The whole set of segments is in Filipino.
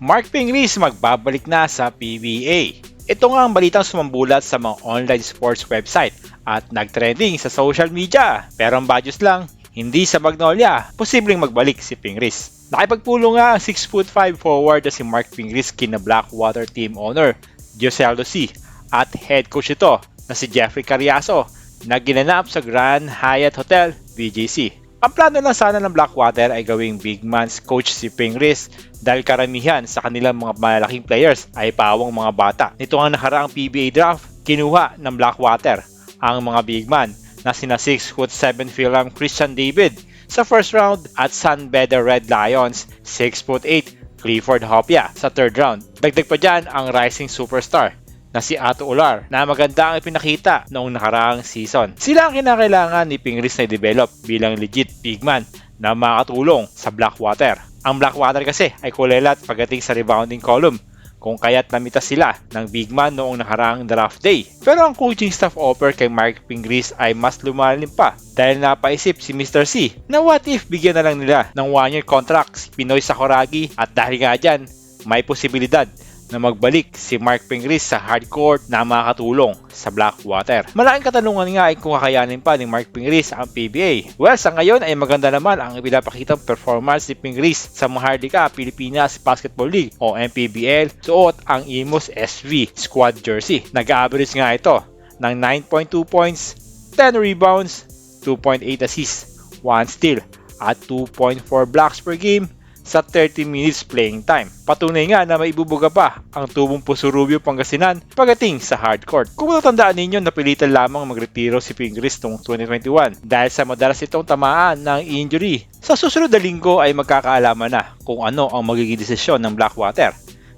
Mark Pingris magbabalik na sa PBA. Ito nga ang balitang sumambulat sa mga online sports website at nagtrending sa social media. Pero ang badyos lang, hindi sa Magnolia, posibleng magbalik si Pingris. Nakipagpulong nga ang 6'5 forward na si Mark Pingris kina Blackwater team owner Gioseldo C at head coach ito na si Jeffrey Carriazo na ginanap sa Grand Hyatt Hotel, BGC. Ang plano lang sana ng Blackwater ay gawing big man's coach si Pingris dahil karamihan sa kanilang mga malalaking players ay pawang mga bata. Nito ang nakaraang PBA draft, kinuha ng Blackwater ang mga big man na sina 6 foot 7 film Christian David sa first round at San Beda Red Lions 6 foot 8 Clifford Hopia sa third round. Dagdag pa dyan ang rising superstar na si Ato Ular na maganda ang ipinakita noong nakaraang season. Sila ang kinakailangan ni Pingris na i-develop bilang legit big man na makatulong sa Blackwater. Ang Blackwater kasi ay kulelat pagdating sa rebounding column kung kaya't namitas sila ng big man noong nakaraang draft day. Pero ang coaching staff offer kay Mark Pingris ay mas lumalim pa dahil napaisip si Mr. C na what if bigyan na lang nila ng one-year contract si Pinoy Sakuragi at dahil nga dyan, may posibilidad na magbalik si Mark Pingris sa hardcourt na makakatulong sa Blackwater. Malaking katanungan nga ay kung kakayanin pa ni Mark Pingris ang PBA. Well, sa ngayon ay maganda naman ang ipinapakitang performance ni Pingris sa Mahardika Pilipinas Basketball League o MPBL suot ang Imos SV squad jersey. Nag-average nga ito ng 9.2 points, 10 rebounds, 2.8 assists, 1 steal at 2.4 blocks per game sa 30 minutes playing time. Patunay nga na maibubuga pa ang tubong Puso Rubio Pangasinan pagating sa hardcourt. Kung matatandaan ninyo, napilitan lamang magretiro si Pingris noong 2021 dahil sa madalas itong tamaan ng injury. Sa susunod na linggo ay magkakaalaman na kung ano ang magiging desisyon ng Blackwater.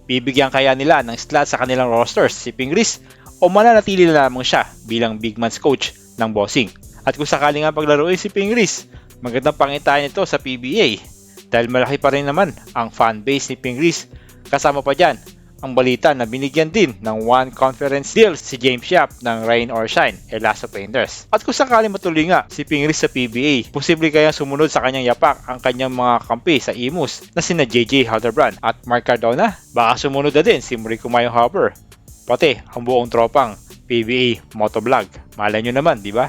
Bibigyan kaya nila ng slot sa kanilang rosters si Pingris o mananatili na lamang siya bilang big man's coach ng bossing. At kung sakali nga paglaruin si Pingris, magandang pangitain ito sa PBA dahil malaki pa rin naman ang fanbase ni Pingris. Kasama pa dyan ang balita na binigyan din ng one conference deal si James Yap ng Rain or Shine, Elaso Painters. At kung sakali matuloy nga si Pingris sa PBA, posible kaya sumunod sa kanyang yapak ang kanyang mga kampi sa Imus na sina JJ Halderbrand at Mark Cardona. Baka sumunod na din si Murico Mayo Harper. Pati ang buong tropang PBA Motovlog. Malay nyo naman, di ba?